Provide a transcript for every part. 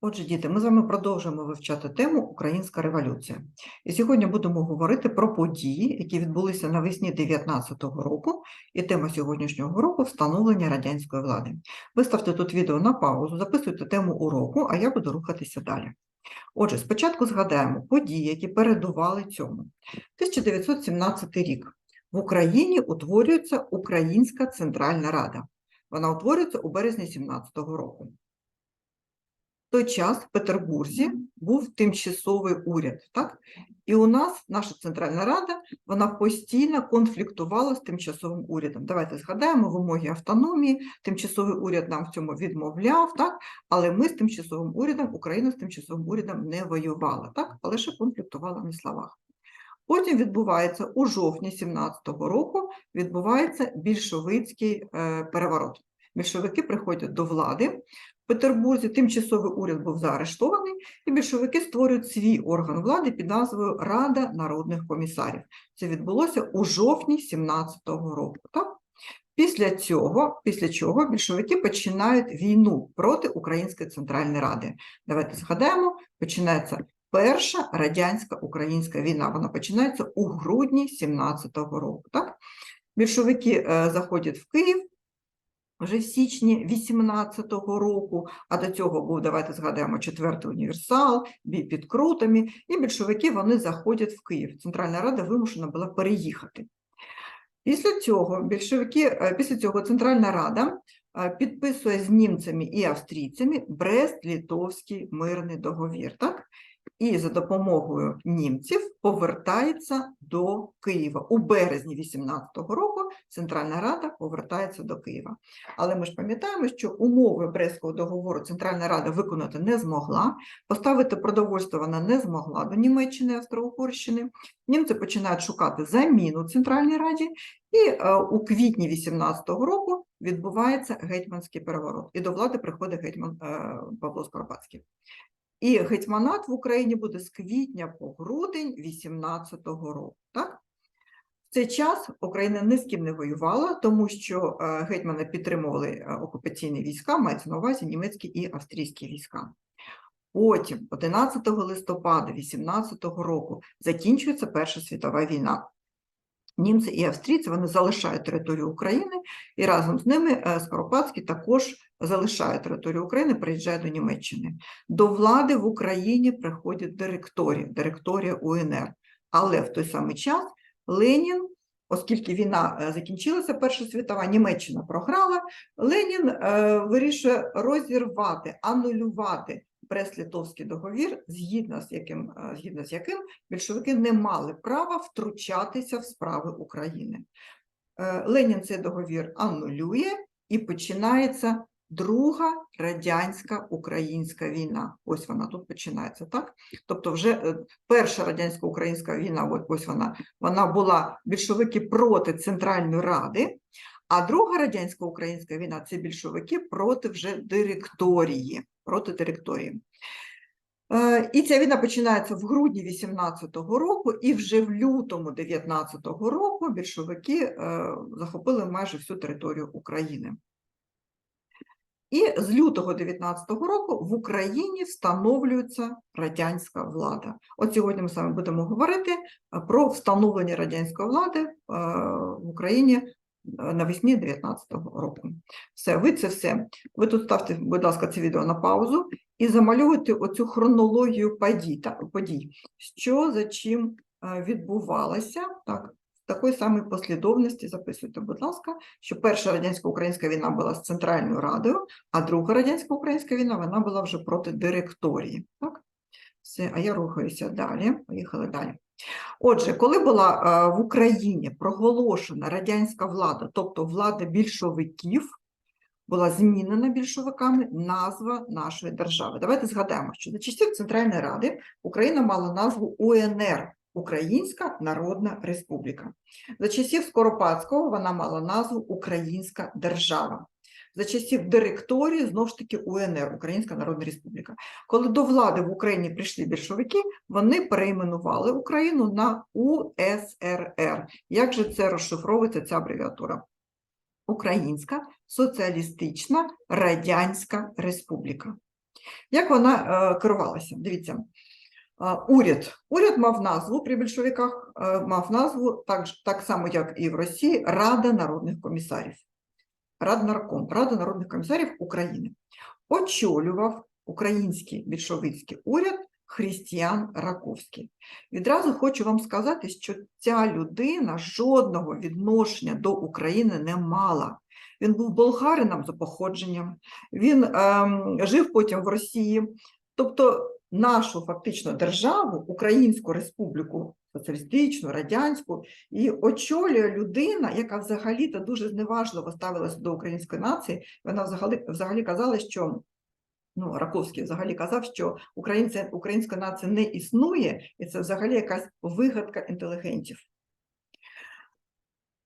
Отже, діти, ми з вами продовжуємо вивчати тему Українська революція. І сьогодні будемо говорити про події, які відбулися навесні 19-го року, і тема сьогоднішнього року встановлення радянської влади. Виставте тут відео на паузу, записуйте тему уроку, а я буду рухатися далі. Отже, спочатку згадаємо події, які передували цьому. 1917 рік. В Україні утворюється Українська Центральна Рада. Вона утворюється у березні 17-го року. Той час в Петербурзі був тимчасовий уряд, так? І у нас наша Центральна Рада вона постійно конфліктувала з тимчасовим урядом. Давайте згадаємо вимоги автономії. Тимчасовий уряд нам в цьому відмовляв, так? Але ми з тимчасовим урядом, Україна з тимчасовим урядом не воювала, так? А лише конфліктувала на словах. Потім відбувається у жовтні 17-го року відбувається більшовицький е, переворот. Більшовики приходять до влади. Петербурзі тимчасовий уряд був заарештований, і більшовики створюють свій орган влади під назвою Рада народних комісарів. Це відбулося у жовтні 17-го року. Так? Після цього, після чого більшовики починають війну проти Української Центральної Ради. Давайте згадаємо, починається Перша радянська українська війна. Вона починається у грудні 17-го року. Так? Більшовики е, заходять в Київ вже в січні 18-го року, а до цього був, давайте згадаємо, четвертий універсал, бій під крутами, і більшовики вони заходять в Київ. Центральна Рада вимушена була переїхати. Після цього більшовики, е, після цього Центральна Рада е, підписує з німцями і австрійцями Брест-Літовський мирний договір. Так? І за допомогою німців повертається до Києва. У березні 18-го року Центральна Рада повертається до Києва. Але ми ж пам'ятаємо, що умови Брестського договору Центральна Рада виконати не змогла, поставити продовольство вона не змогла до Німеччини Австро-Угорщини. Німці починають шукати заміну Центральній Раді, і е, у квітні 18-го року відбувається гетьманський переворот. І до влади приходить гетьман е, Павло Скоропадський. І гетьманат в Україні буде з квітня по грудень 18-го року. Так? В цей час Україна ні з ким не воювала, тому що е, гетьмани підтримували е, окупаційні війська, мається на увазі німецькі і австрійські війська. Потім, 11 листопада 18-го року, закінчується Перша світова війна. Німці і австрійці вони залишають територію України, і разом з ними е, Скоропадський також залишає територію України, приїжджає до Німеччини. До влади в Україні приходять директорія, директорія УНР. Але в той самий час Ленін, оскільки війна е, закінчилася, Перша світова, Німеччина програла, Ленін е, вирішує розірвати, анулювати Брест-Литовський договір, згідно з яким, е, згідно з яким більшовики не мали права втручатися в справи України. Е, Ленін цей договір анулює і починається Друга радянська українська війна. Ось вона тут починається, так? Тобто, вже е, перша радянсько-українська війна, ось вона, вона була більшовики проти Центральної Ради, а друга радянсько-українська війна це більшовики проти вже директорії. Проти директорії. Е, І ця війна починається в грудні 18-го року, і вже в лютому 19-го року більшовики е, захопили майже всю територію України. І з лютого 19-го року в Україні встановлюється радянська влада. От сьогодні ми вами будемо говорити е, про встановлення радянської влади в Україні навесні 19-го року. Все, ви це все. Ви тут ставте, будь ласка, це відео на паузу і замалюйте оцю хронологію подій, та, подій що за чим відбувалося. Так, такої самої послідовності записуйте, будь ласка, що перша радянсько-українська війна була з Центральною Радою, а друга радянсько-українська війна вона була вже проти директорії. Так? Все, а я рухаюся далі. Поїхали далі. Отже, коли була е, в Україні проголошена радянська влада, тобто влада більшовиків, була змінена більшовиками назва нашої держави. Давайте згадаємо, що за часів Центральної Ради Україна мала назву УНР Українська Народна Республіка. За часів Скоропадського вона мала назву Українська Держава. За часів директорії, знову ж таки, УНР, Українська Народна Республіка. Коли до влади в Україні прийшли більшовики, вони перейменували Україну на УСРР. Як же це розшифровується ця абревіатура? Українська Соціалістична Радянська Республіка. Як вона е, керувалася? Дивіться, уряд. Уряд мав назву при більшовиках, е, мав назву так, так само, як і в Росії, Рада народних комісарів. Раднарком, Рада народних комісарів України. Очолював український більшовицький уряд Христіян Раковський. Відразу хочу вам сказати, що ця людина жодного відношення до України не мала. Він був болгарином за походженням, він ем, жив потім в Росії. Тобто нашу фактично державу, Українську республіку, соціалістичну, радянську, і очолює людина, яка взагалі-то дуже зневажливо ставилася до української нації. Вона взагалі, взагалі казала, що ну, Раковський взагалі казав, що українця, українська нація не існує, і це взагалі якась вигадка інтелігентів.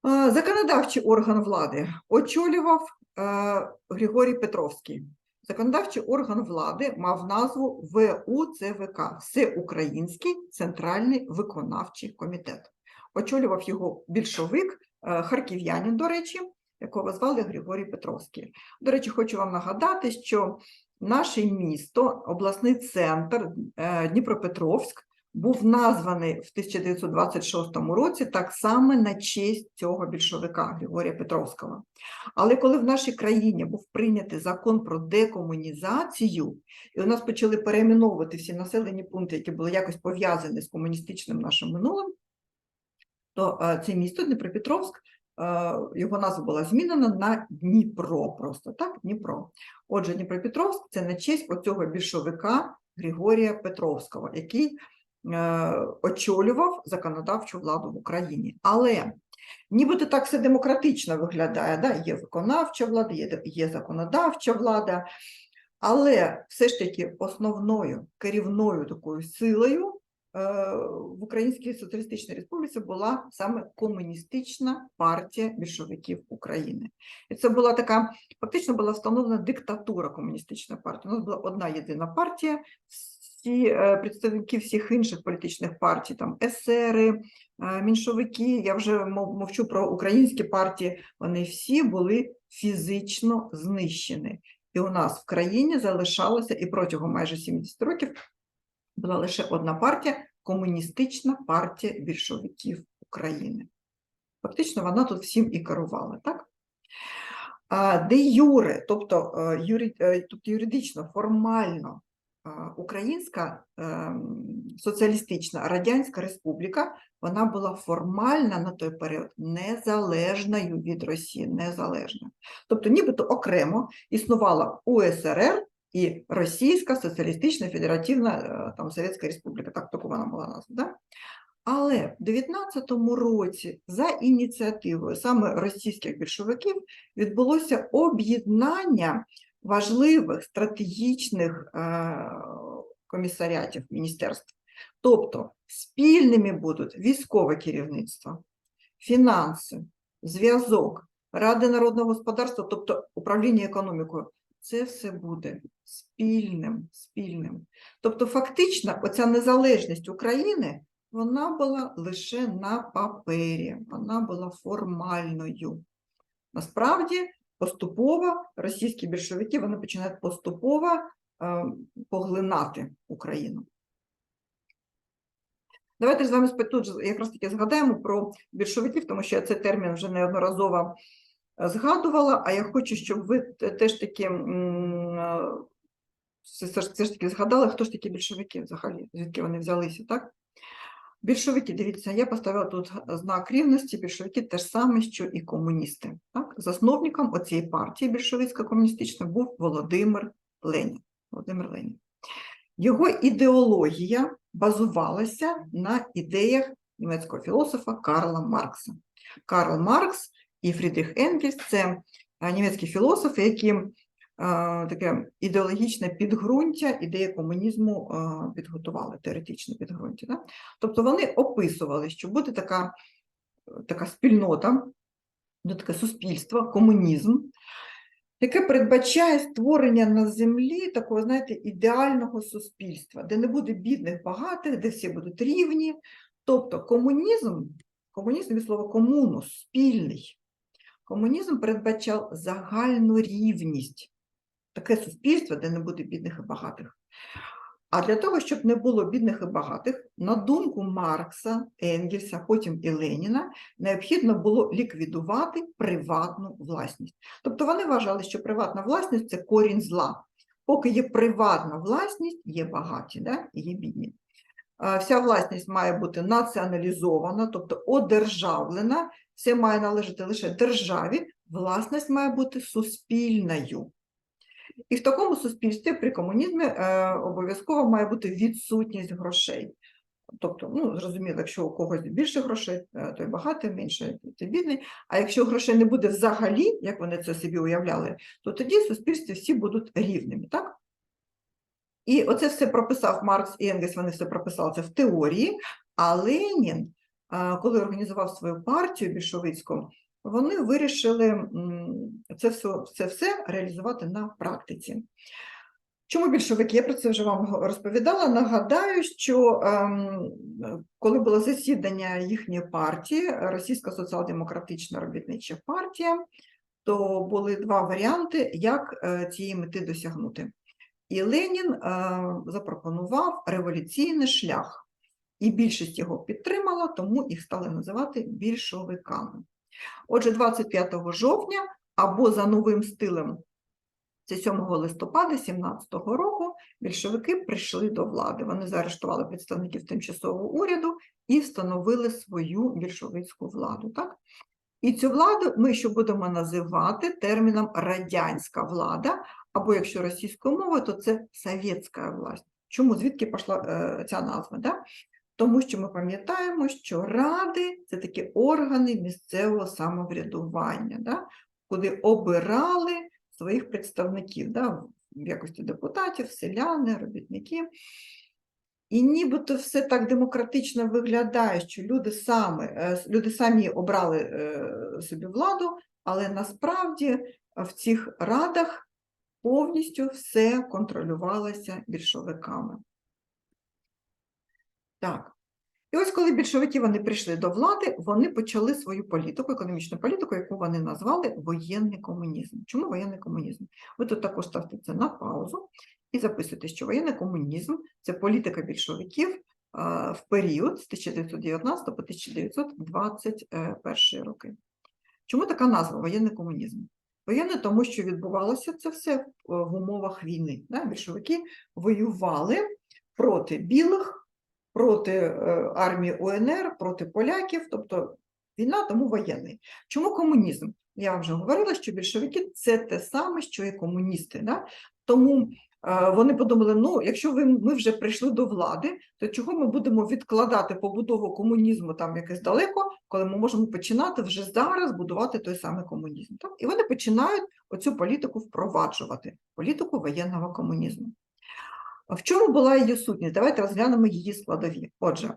Е, Законодавчий орган влади очолював е, Григорій Петровський. Законодавчий орган влади мав назву ВУЦВК Всеукраїнський Центральний виконавчий комітет. Очолював його більшовик, е, харків'янин, до речі, якого звали Григорій Петровський. До речі, хочу вам нагадати, що наше місто, обласний центр е, Дніпропетровськ, був названий в 1926 році так само на честь цього більшовика Григорія Петровського. Але коли в нашій країні був прийнятий закон про декомунізацію, і у нас почали перейменовувати всі населені пункти, які були якось пов'язані з комуністичним нашим минулим, то е, це місто Дніпропетровськ, е, його назва була змінена на Дніпро, просто так, Дніпро. Отже, Дніпропетровськ це на честь оцього більшовика Григорія Петровського, який очолював законодавчу владу в Україні. Але нібито так все демократично виглядає, да? є виконавча влада, є, є законодавча влада, але все ж таки основною керівною такою силою е, в Українській Соціалістичній Республіці була саме комуністична партія більшовиків України. І це була така, фактично була встановлена диктатура комуністичної партії. У нас була одна єдина партія, всі е, представники всіх інших політичних партій, там есери, е, меншовики, я вже мовчу про українські партії, вони всі були фізично знищені. І у нас в країні залишалося і протягом майже 70 років була лише одна партія комуністична партія більшовиків України. Фактично, вона тут всім і керувала, так? Де юре, тобто, е, тобто юридично, формально Українська соціалістична Радянська Республіка, вона була формально на той період незалежною від Росії, незалежна. Тобто, нібито окремо існувала УСРР і Російська Соціалістична Федеративна е, там, Совєтська Республіка, так таку вона була назва. Да? Але в 19-му році за ініціативою саме російських більшовиків відбулося об'єднання важливих стратегічних е, комісаріатів міністерств. Тобто спільними будуть військове керівництво, фінанси, зв'язок, Ради народного господарства, тобто управління економікою. Це все буде спільним, спільним. Тобто, фактично, оця незалежність України вона була лише на папері, вона була формальною. Насправді, поступово російські більшовики вони починають поступово е, поглинати Україну. Давайте з вами тут якраз таки згадаємо про більшовиків, тому що я цей термін вже неодноразово е, згадувала, а я хочу, щоб ви теж таки е, все ж таки згадали, хто ж такі більшовики взагалі, звідки вони взялися, так? Більшовики, дивіться, я поставила тут знак рівності, більшовики те ж саме, що і комуністи. Так? Засновником оцієї партії більшовицько-комуністичної був Володимир Ленін. Володимир Ленін. Його ідеологія базувалася на ідеях німецького філософа Карла Маркса. Карл Маркс і Фрідріх Енгельс – це е, німецькі філософи, які таке ідеологічне підґрунтя ідеї комунізму е, підготували, теоретичне підґрунтя. Да? Тобто вони описували, що буде така, така спільнота, буде таке суспільство, комунізм, яке передбачає створення на землі такого, знаєте, ідеального суспільства, де не буде бідних, багатих, де всі будуть рівні. Тобто комунізм, комунізм від слова комунус, спільний. Комунізм передбачав загальну рівність таке суспільство, де не буде бідних і багатих. А для того, щоб не було бідних і багатих, на думку Маркса, Енгельса, потім і Леніна, необхідно було ліквідувати приватну власність. Тобто вони вважали, що приватна власність це корінь зла. Поки є приватна власність, є багаті, да? і є бідні. Вся власність має бути націоналізована, тобто одержавлена, все має належати лише державі, власність має бути суспільною. І в такому суспільстві при комунізмі е, обов'язково має бути відсутність грошей. Тобто, ну, зрозуміло, якщо у когось більше грошей, е, той багатий, менше, той бідний. А якщо грошей не буде взагалі, як вони це собі уявляли, то тоді в суспільстві всі будуть рівними, так? І оце все прописав Маркс і Енгельс, вони все прописали це в теорії, а Ленін, коли організував свою партію більшовицьку, вони вирішили це все, це все реалізувати на практиці. Чому більшовики? Я про це вже вам розповідала. Нагадаю, що ем, коли було засідання їхньої партії, Російська соціал-демократична робітнича партія, то були два варіанти, як е, цієї мети досягнути. І Ленін е, запропонував революційний шлях, і більшість його підтримала, тому їх стали називати більшовиками. Отже, 25 жовтня або за новим стилем, це 7 листопада 17-го року, більшовики прийшли до влади. Вони заарештували представників тимчасового уряду і встановили свою більшовицьку владу. Так? І цю владу ми ще будемо називати терміном радянська влада, або якщо російською мовою, то це совєтська власть. Чому? Звідки пішла е, ця назва? Да? Тому що ми пам'ятаємо, що ради це такі органи місцевого самоврядування, да? куди обирали своїх представників да? в якості депутатів, селяни, робітники. І нібито все так демократично виглядає, що люди самі, е, люди самі обрали е, собі владу, але насправді в цих радах повністю все контролювалося більшовиками. Так. І ось коли більшовики вони прийшли до влади, вони почали свою політику, економічну політику, яку вони назвали воєнний комунізм. Чому воєнний комунізм? Ви тут також ставте це на паузу і записуйте, що воєнний комунізм це політика більшовиків в період з 1919 по 1921 роки. Чому така назва воєнний комунізм? Воєнний, тому що відбувалося це все в умовах війни. Більшовики воювали проти білих проти е, армії УНР, проти поляків, тобто війна тому воєнний. Чому комунізм? Я вже говорила, що більшовики це те саме, що і комуністи. Да? Тому е, вони подумали: ну, якщо ви, ми вже прийшли до влади, то чого ми будемо відкладати побудову комунізму там якесь далеко, коли ми можемо починати вже зараз будувати той самий комунізм? Так? І вони починають оцю політику впроваджувати, політику воєнного комунізму. В чому була її сутність? Давайте розглянемо її складові. Отже,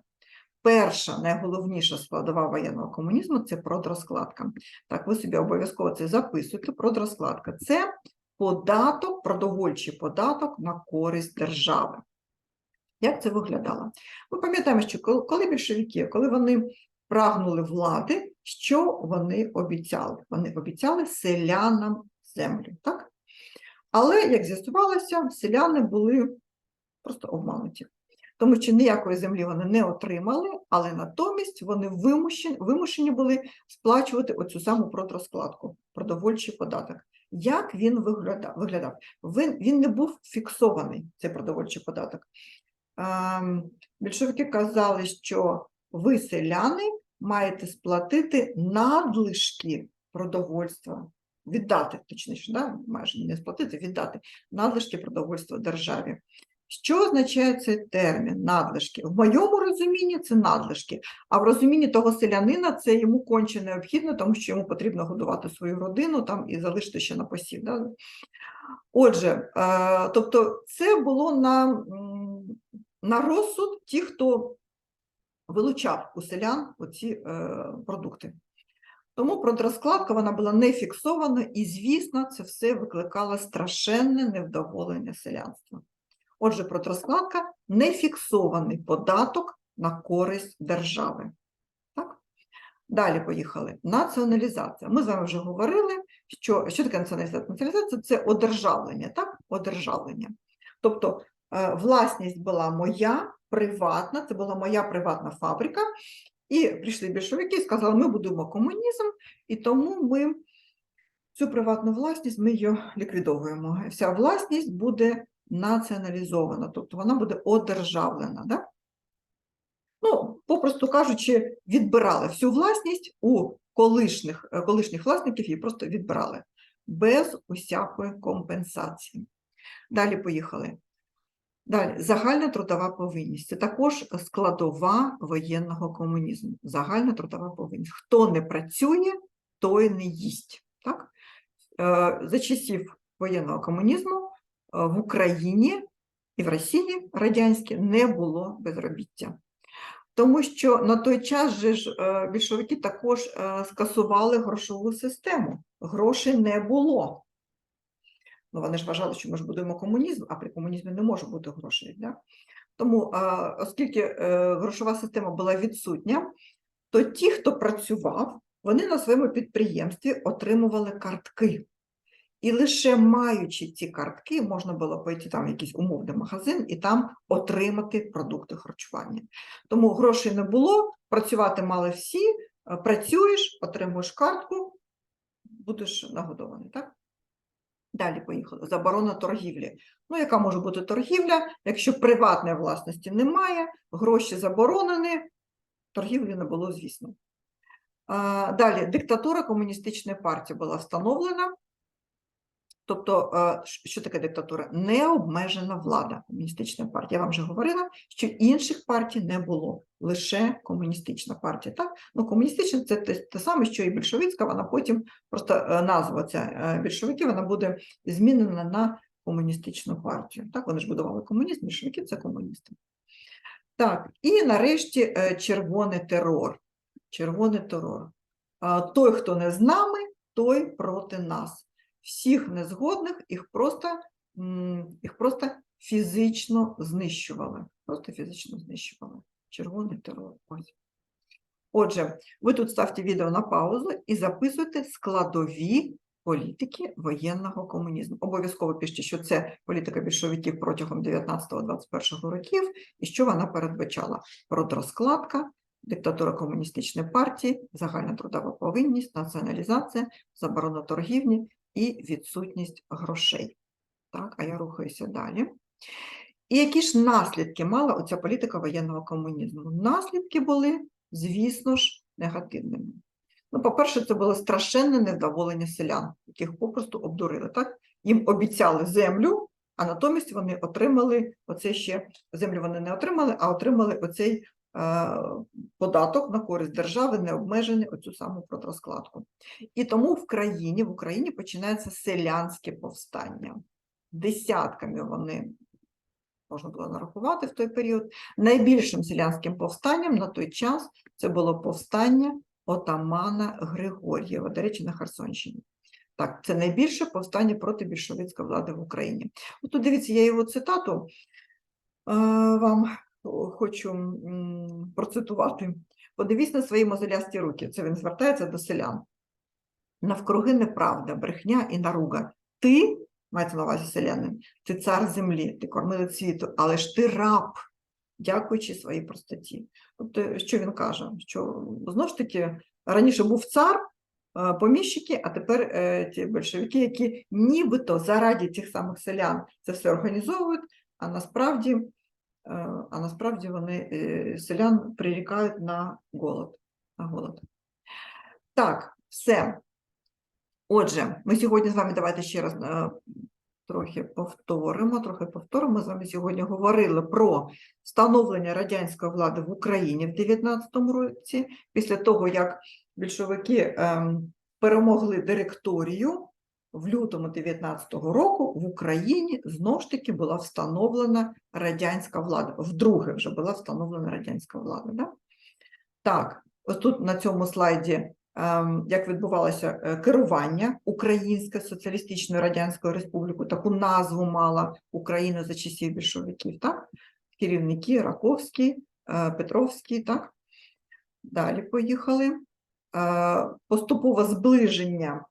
перша найголовніша складова воєнного комунізму це продрозкладка. Так, ви собі обов'язково це записуєте. Продрозкладка це податок, продовольчий податок на користь держави. Як це виглядало? Ми пам'ятаємо, що коли більшовики, коли вони прагнули влади, що вони обіцяли? Вони обіцяли селянам землю. так? Але, як з'ясувалося, селяни були просто обмануті. Тому що ніякої землі вони не отримали, але натомість вони вимушені, вимушені були сплачувати оцю саму продрозкладку, продовольчий податок. Як він виглядав? виглядав? Він, він не був фіксований, цей продовольчий податок. Ем, більшовики казали, що ви, селяни, маєте сплатити надлишки продовольства, віддати, точніше, да? майже не сплатити, віддати надлишки продовольства державі. Що означає цей термін надлишки? В моєму розумінні це надлишки, а в розумінні того селянина це йому конче необхідно, тому що йому потрібно годувати свою родину там і залишити ще на посів. Да? Отже, е, тобто це було на, на розсуд тих, хто вилучав у селян оці е, продукти. Тому продрозкладка вона була не фіксована, і, звісно, це все викликало страшенне невдоволення селянства. Отже, протрозкладка не фіксований податок на користь держави. Так? Далі поїхали. Націоналізація. Ми з вами вже говорили, що, що таке націоналізація? Націоналізація це одержавлення, так? Одержавлення. Тобто е, власність була моя, приватна, це була моя приватна фабрика, і прийшли більшовики і сказали, ми будуємо комунізм, і тому ми цю приватну власність ми її ліквідовуємо. Вся власність буде націоналізована, тобто вона буде одержавлена. Да? Ну, попросту кажучи, відбирали всю власність у колишніх, е, колишніх власників її просто відбирали без усякої компенсації. Далі поїхали. Далі, загальна трудова повинність. Це також складова воєнного комунізму. Загальна трудова повинність. Хто не працює, той не їсть. Так? Е, За часів воєнного комунізму в Україні і в Росії радянській не було безробіття. Тому що на той час же ж е, більшовики також е, скасували грошову систему. Грошей не було. Ну, вони ж вважали, що ми ж будуємо комунізм, а при комунізмі не може бути грошей. Да? Тому, е, оскільки е, грошова система була відсутня, то ті, хто працював, вони на своєму підприємстві отримували картки. І лише маючи ці картки, можна було пойти там в якийсь умовний магазин і там отримати продукти харчування. Тому грошей не було, працювати мали всі, е, працюєш, отримуєш картку, будеш нагодований. Так? Далі поїхали. Заборона торгівлі. Ну, яка може бути торгівля, якщо приватної власності немає, гроші заборонені, торгівлі не було, звісно. Далі, диктатура комуністичної партії була встановлена. Тобто, е, що таке диктатура? Необмежена влада комуністичної партії. Я вам вже говорила, що інших партій не було, лише комуністична партія. Так? Ну, комуністична це те, те саме, що і більшовицька, вона потім просто е, назва ця е, більшовики, вона буде змінена на комуністичну партію. Так, вони ж будували комунізм, більшовики це комуністи. Так, і нарешті червоний терор. Червоний терор. Той, хто не з нами, той проти нас. Всіх незгодних їх просто, їх просто фізично знищували. Просто фізично знищували. Червоний терор. Ось. Отже, ви тут ставте відео на паузу і записуйте складові політики воєнного комунізму. Обов'язково пишіть, що це політика більшовиків протягом 19-21 років і що вона передбачала. Продрозкладка, диктатура комуністичної партії, загальна трудова повинність, націоналізація, заборона торгівлі і відсутність грошей. Так, а я рухаюся далі. І які ж наслідки мала оця політика воєнного комунізму? Наслідки були, звісно ж, негативними. Ну, по-перше, це було страшенне невдоволення селян, яких попросту обдурили. Так? Їм обіцяли землю, а натомість вони отримали оце ще землю вони не отримали, а отримали оцей податок на користь держави, необмежений оцю саму продрозкладку. І тому в країні, в Україні починається селянське повстання. Десятками вони можна було нарахувати в той період. Найбільшим селянським повстанням на той час це було повстання отамана Григор'єва, до речі, на Херсонщині. Так, це найбільше повстання проти більшовицької влади в Україні. От тут дивіться, я його цитату е, вам хочу процитувати. Подивись на свої мозолясті руки. Це він звертається до селян. Навкруги неправда, брехня і наруга. Ти, мається на увазі селянин, ти цар землі, ти кормилець світу, але ж ти раб, дякуючи своїй простоті. Тобто, що він каже? Що знову ж таки раніше був цар, е, поміщики, а тепер е, ті большевики, які нібито заради тих самих селян це все організовують, а насправді, а насправді вони е, селян прирікають на голод. На голод. Так, все. Отже, ми сьогодні з вами давайте ще раз е, трохи повторимо. Трохи повторимо. Ми з вами сьогодні говорили про становлення радянської влади в Україні в 19-му році, після того, як більшовики ем, перемогли директорію в лютому 19-го року в Україні знову ж таки була встановлена радянська влада. Вдруге вже була встановлена радянська влада. Да? Так, ось тут на цьому слайді ем, як відбувалося е, керування Українською Соціалістичною Радянською Республікою, таку назву мала Україна за часів більшовиків, так? Керівники Раковський, е, Петровський, так? Далі поїхали. е, поступове зближення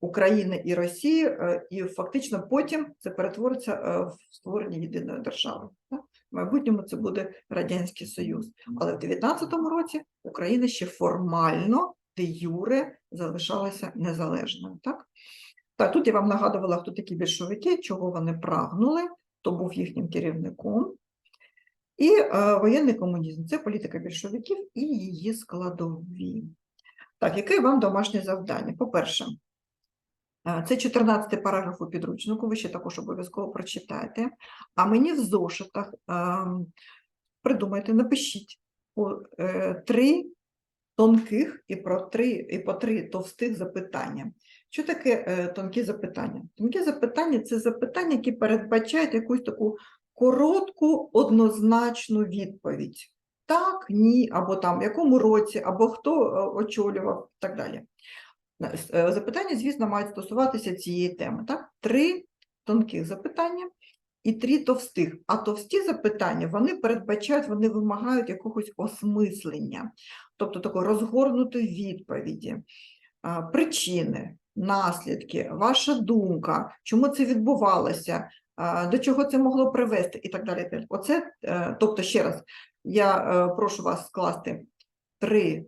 України і Росії, е, і фактично потім це перетвориться е, в створення єдиної держави. В майбутньому це буде Радянський Союз. Але в 19-му році Україна ще формально де юре залишалася незалежною. Так? Так, тут я вам нагадувала, хто такі більшовики, чого вони прагнули, хто був їхнім керівником. І е, воєнний комунізм це політика більшовиків і її складові. Так, яке вам домашнє завдання? По-перше, це 14 параграф у підручнику, ви ще також обов'язково прочитайте. А мені в зошитах ем, придумайте, напишіть е, три тонких і, про три, і по три товстих запитання. Що таке е, тонкі запитання? Тонкі запитання це запитання, які передбачають якусь таку коротку, однозначну відповідь. Так, ні, або там в якому році, або хто е, очолював і так далі. Е, Запитання, звісно, мають стосуватися цієї теми. Так? Три тонких запитання і три товстих. А товсті запитання вони передбачають, вони вимагають якогось осмислення, тобто такої розгорнутої відповіді, причини, наслідки, ваша думка, чому це відбувалося, до чого це могло привести і так далі. Оце, е, тобто, ще раз, я е, прошу вас скласти три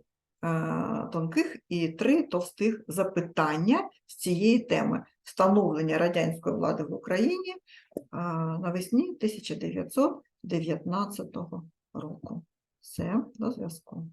тонких і три товстих запитання з цієї теми встановлення радянської влади в Україні навесні 1919 року. Все, до зв'язку.